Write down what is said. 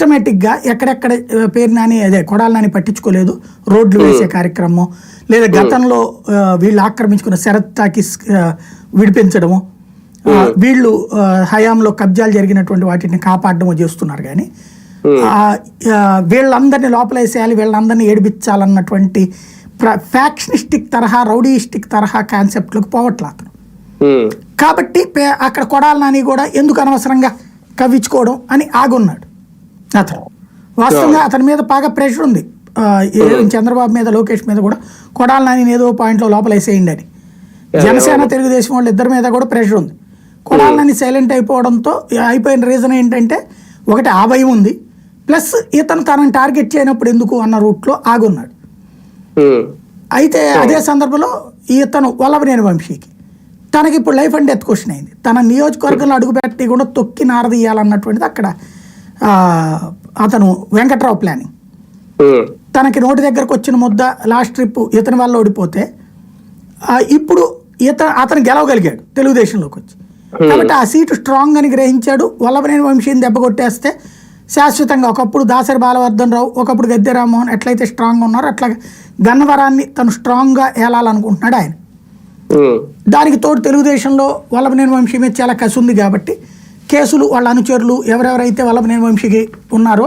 సిస్టమేటిక్గా ఎక్కడెక్కడ పేరు నాని అదే కొడాలి నాని పట్టించుకోలేదు. రోడ్లు వేసే కార్యక్రమం లేదా గతంలో వీళ్ళు ఆక్రమించుకున్న శరత్ టాకీస్ విడిపించడము. వీళ్ళు హయాంలో కబ్జాలు జరిగినటువంటి వాటిని కాపాడడము చేస్తున్నారు కానీ వీళ్ళందరినీ లోపలేసేయాలి వీళ్ళందరినీ ఏడిపించాలన్నటువంటి ఫ్యాక్షనిస్టిక్ తరహా రౌడీయిస్టిక్ తరహా కాన్సెప్ట్లకు పోవట్లే అతను ఉమ్, కాబట్టి అక్కడ కొడాలి నాని కూడా ఎందుకు అనవసరంగా కవ్వించుకోవడం అని ఆగున్నాడు. అతను. వాస్తవంగా అతని మీద బాగా ప్రెషర్ ఉంది. ఏ- చంద్రబాబు మీద లోకేష్ మీద కూడా. కొడాలి నాని ఏదో పాయింట్లో లోపల వేసేయండి అని. జనసేన తెలుగుదేశం వాళ్ళు ఇద్దరి మీద కూడా ప్రెషర్ ఉంది. కొడాలి నాని సైలెంట్ అయిపోవడంతో అయిపోయిన రీజన్ ఏంటంటే ఒకటి ఆ భయం ఉంది. ప్లస్ ఇతను తనని టార్గెట్ చేయనప్పుడు ఎందుకు అన్న రూట్లో ఆగున్నాడు. ఉమ్, అయితే అదే సందర్భంలో ఇతను వల్లభనేని వంశీకి. తనకి ఇప్పుడు లైఫ్ అండ్ డెత్ క్వశ్చన్ అయింది. తన నియోజకవర్గంలో అడుగుపెట్టి కూడా తొక్కి నారదీయాలన్నటువంటిది అక్కడ అతను వెంకట్రావు ప్లానింగ్ తనకి నోటి దగ్గరకు వచ్చిన ముద్ద లాస్ట్ ట్రిప్ ఇతని వల్ల ఓడిపోతే ఇప్పుడు ఇత అతను గెలవగలిగాడు తెలుగుదేశంలోకి వచ్చి. కాబట్టి ఆ సీటు స్ట్రాంగ్ అని గ్రహించాడు. వల్లభనేని వంశీని దెబ్బ కొట్టేస్తే శాశ్వతంగా ఒకప్పుడు దాసరి బాలవర్ధన్ రావు ఒకప్పుడు గద్దె రామ్మోహన్ ఎట్లయితే స్ట్రాంగ్ ఉన్నారో అట్లా గన్నవరాన్ని తను స్ట్రాంగ్గా ఏలాలనుకుంటున్నాడు ఆయన. దానికి తోడు తెలుగుదేశంలో వల్లభనేని వంశీ మీద చాలా కసి ఉంది కాబట్టి కేసులు వాళ్ళ అనుచరులు ఎవరెవరైతే వల్లభనేని వంశీకి ఉన్నారో